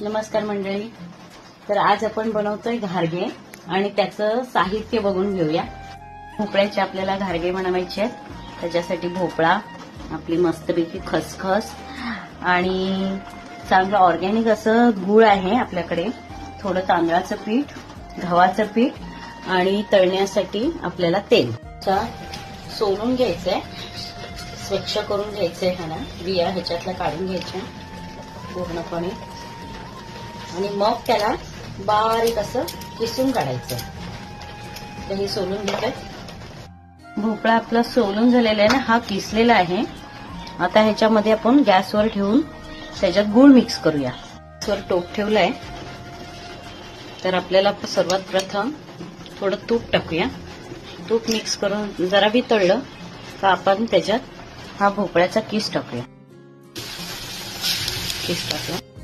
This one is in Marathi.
नमस्कार मंडळी. तर आज आपण बनवतोय घारगे आणि त्याचं साहित्य बघून घेऊया. भोपळ्याचे आपल्याला घारगे बनवायचे आहेत. त्याच्यासाठी भोपळा आपली मस्तपैकी खसखस आणि चांगलं ऑर्गॅनिक असं गुळ आहे आपल्याकडे. थोडं तांदळाचं पीठ गव्हाचं पीठ आणि तळण्यासाठी आपल्याला तेल. सोलून घ्यायचंय. स्वच्छ करून घ्यायचंय ह्याला. बिया ह्याच्यातल्या काढून घ्यायच्या. पूर्णपणे. आणि मग त्याला बारीक असं किसून काढायचं. तर हे सोलून घेतात भोपळा आपला सोलून झालेला आहे ना हा किसलेला आहे. आता ह्याच्यामध्ये आपण गॅसवर ठेवून त्याच्यात गुळ मिक्स करूया. गॅसवर टोप ठेवलाय. तर आपल्याला सर्वात प्रथम थोडं तूप टाकूया. तूप मिक्स करून जरा वितळलं तर का आपण त्याच्यात हा भोपळ्याचा किस टाकूया. किस टाकूया.